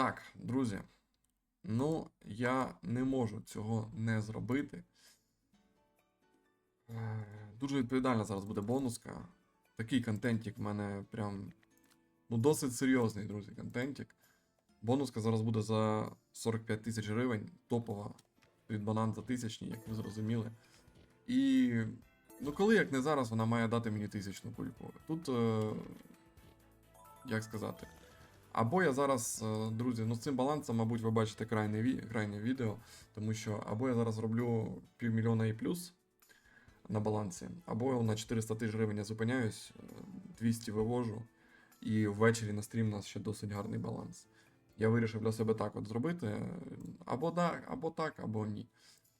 Так, друзі. Ну, я не можу цього не зробити. Е, Дуже відповідальна зараз буде бонуска. Такий контентик в мене прям. Ну, досить серйозний, друзі, контентик. Бонуска зараз буде за 45 тисяч гривень. Топова від банан за тисячні, як ви зрозуміли. І. Ну, коли як не зараз, вона має дати мені тисячну кульку. Тут. Е... Як сказати? Або я зараз, е, друзі, ну з цим балансом, мабуть, ви бачите крайнє, ві... крайнє відео, тому що або я зараз роблю півмільйона і плюс на балансі, або на 400 тисяч гривень я зупиняюсь, е, 200 вивожу, і ввечері на стрім у нас ще досить гарний баланс. Я вирішив для себе так от зробити. е, Або так, або так, або ні.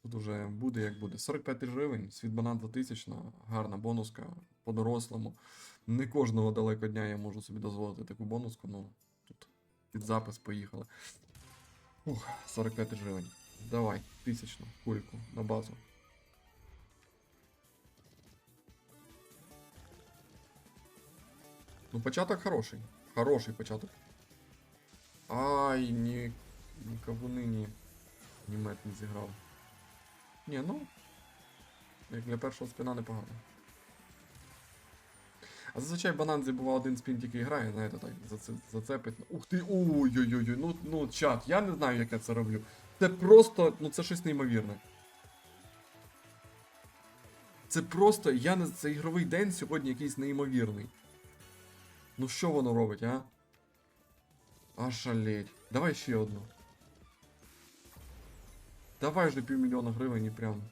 Тут уже буде як буде. 45 гривень, світ банан за тисячна, гарна бонуска по-дорослому. Не кожного далеко дня я можу собі дозволити таку бонуску, ну тут під запис поїхали. Ух, 45 гривень. Давай, тисячну кульку на базу. Ну, початок хороший. Хороший початок. Ай, ні. Ні кавуни, ні. Ні мед не зіграв. Ні, ну. Як для першого спина непогано. А зазвичай бананзі буває один спін тільки грає, знаєте, так, зацепить. Ух ти, ой-ой-ой, ну, ну, чат, я не знаю, як я це роблю. Це просто, ну це щось неймовірне. Це просто, я не це ігровий день сьогодні якийсь неймовірний. Ну що воно робить, а? А шалеть. Давай ще одну. Давай вже півмільйона гривень і прям.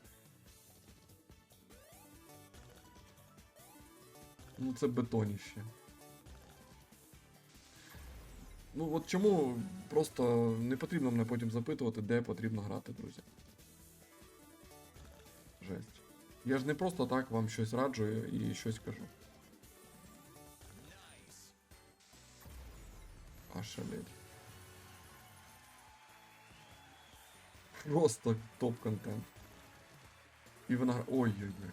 Ну це бетоніще. Ну от чому просто не потрібно мене потім запитувати, де потрібно грати, друзі. Жесть. Я ж не просто так вам щось раджу і щось кажу. А шалеть. Просто топ-контент. І вона. Ой-ой-ой.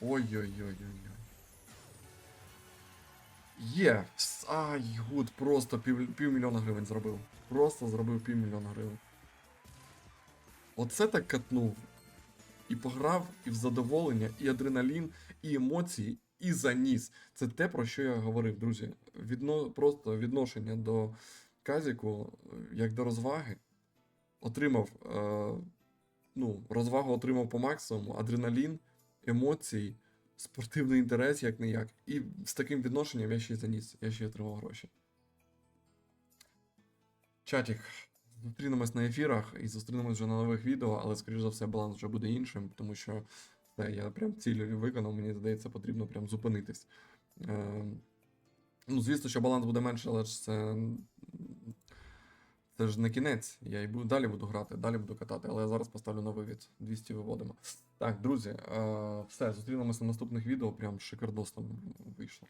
Ой-ой-ой-ой-ой. Є! Ай, гуд, просто пів, півмільйона гривень зробив. Просто зробив півмільйона гривень. Оце так катнув. І пограв, і в задоволення, і адреналін, і емоції, і заніс. Це те, про що я говорив, друзі. Відно, просто відношення до казіку, е, як до розваги. Отримав, е, ну, розвагу отримав по максимуму, адреналін, емоції, спортивний інтерес, як не як. І з таким відношенням я ще й заніс, я ще й отримав гроші. Чатік, зустрінемось на ефірах і зустрінемось вже на нових відео, але, скоріш за все, баланс вже буде іншим, тому що все, я прям ціль виконав, мені здається, потрібно прям зупинитись. Е, ну, звісно, що баланс буде менше, але ж це. Це ж не кінець. Я і буду, далі буду грати, далі буду катати, але я зараз поставлю новий від 200 виводимо. Так, друзі, е, все, зустрінемося на наступних відео. Прям шикардосно вийшло.